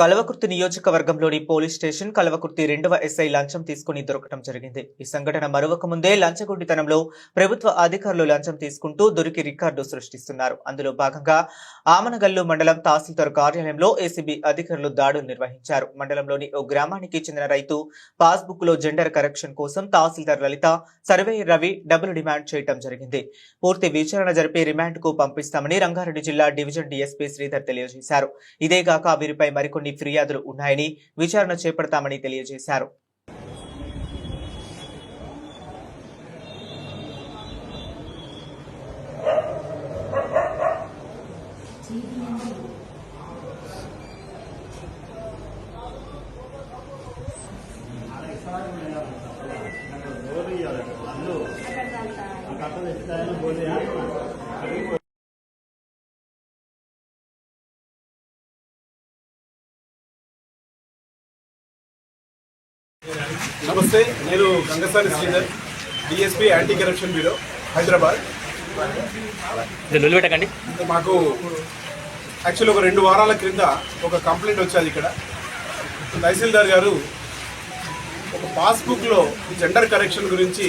కలవకుర్తి నియోజకవర్గంలోని police station Kalwakurthy రెండవ SI లంచం తీసుకుని దొరకటం జరిగింది. ఈ సంఘటన మరొక ముందే లంచగొండితనంలో ప్రభుత్వ అధికారులు లంచం తీసుకుంటూ దొరికి రికార్డు సృష్టిస్తున్నారు. అందులో భాగంగా ఆమనగల్లు మండలం తహసీల్దార్ కార్యాలయంలో ఏసీబీ అధికారులు దాడులు నిర్వహించారు. మండలంలోని ఓ గ్రామానికి చెందిన రైతు పాస్బుక్లో జెండర్ కరెక్షన్ కోసం తహసీల్దార్ లలిత సర్వేయర్ రవి డబ్బులు డిమాండ్ చేయడం జరిగింది. పూర్తి విచారణ జరిపి రిమాండ్కు పంపిస్తామని రంగారెడ్డి జిల్లా డివిజన్ డీఎస్పీ శ్రీధర్ తెలియజేశారు. ఇదేగాక వీరిపై మరికొన్ని కొన్ని ఫిర్యాదులు ఉన్నాయని విచారణ చేపడతామని తెలియజేశారు. నమస్తే నేను Gangasani Sridhar DSP anti corruption bureau Hyderabad. పెట్టకండి మాకు యాక్చువల్ ఒక రెండు వారాల క్రింద ఒక కంప్లైంట్ వచ్చేది ఇక్కడ. తహసీల్దార్ గారు ఒక పాస్బుక్లో జెండర్ కరెక్షన్ గురించి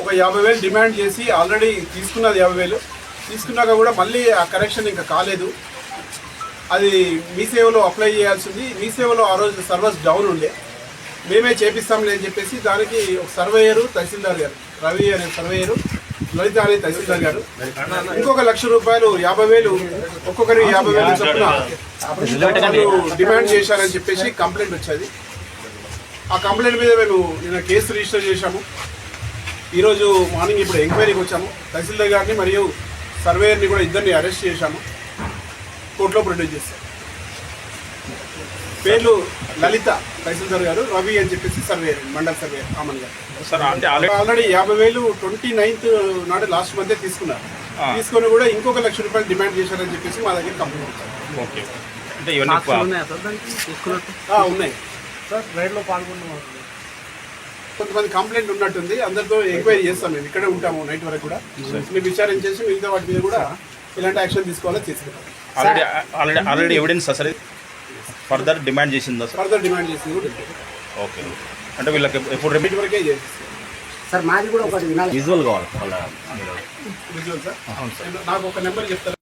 ఒక యాభై వేలు డిమాండ్ చేసి ఆల్రెడీ తీసుకున్నది యాభై వేలు. తీసుకున్నాక కూడా మళ్ళీ ఆ కరెక్షన్ ఇంకా కాలేదు. అది మీ సేవలో అప్లై చేయాల్సింది. మీ సేవలో ఆ రోజు సర్వర్స్ డౌన్ ఉండే. మేమే చేపిస్తాంలే అని చెప్పేసి దానికి ఒక సర్వేయరు తహసీల్దార్ గారు రవి అనే సర్వేయరు లలిత అనే తహసీల్దార్ గారు ఇంకొక లక్ష రూపాయలు యాభై వేలు ఒక్కొక్కరి యాభై వేలు చొప్పున వాళ్ళు డిమాండ్ చేశారని చెప్పేసి కంప్లైంట్ వచ్చేది. ఆ కంప్లైంట్ మీద మేము నిన్న కేసు రిజిస్టర్ చేశాము. ఈరోజు మార్నింగ్ ఇప్పుడు ఎంక్వైరీకి వచ్చాము. తహసీల్దార్ గారిని మరియు సర్వేయర్ని కూడా ఇద్దరిని అరెస్ట్ చేశాము. కోర్టులో ప్రొడ్యూస్ చేస్తాం పేర్లు లలిత తహసీల్దార్ గారు రవి అని చెప్పేసి సర్వేయర్ మండల సర్వేయర్ కామన్ గారు. సార్ అంటే ఆల్రెడీ యాభై వేలు ట్వంటీ నైన్త్ నాడు లాస్ట్ మంతే తీసుకున్నారు. తీసుకొని కూడా ఇంకొక లక్ష రూపాయలు డిమాండ్ చేశారని చెప్పేసి మా దగ్గర కంప్లైంట్ వచ్చారు ఓకే. అంటే ఇవన్నీ ఆ, ఉన్నాయి. కొంతమంది కంప్లైంట్ ఉన్నట్టుంది. అందరితో ఎంక్వైరీ చేస్తాం మేము. ఇక్కడే ఉంటాము నైట్ వరకు కూడా. మేము విచారించేసి మిగతా వాటి మీద కూడా ఇలాంటి యాక్షన్ తీసుకోవాలో తీసుకుంటాం already already already evidence sir further demand చేసిందా సార్? ఫర్దర్ డిమాండ్ చేసింది కూడా. ఓకే. అంటే వీళ్ళకి ఎప్పుడు రిపీట్ వరకే చేసేస్తాం సార్ మాది కూడా ఒకటి వినాలి. విజువల్ కావాలి వాళ్ళ విజువల్ సార్? నాకు ఒక నెంబర్ చెప్తారా?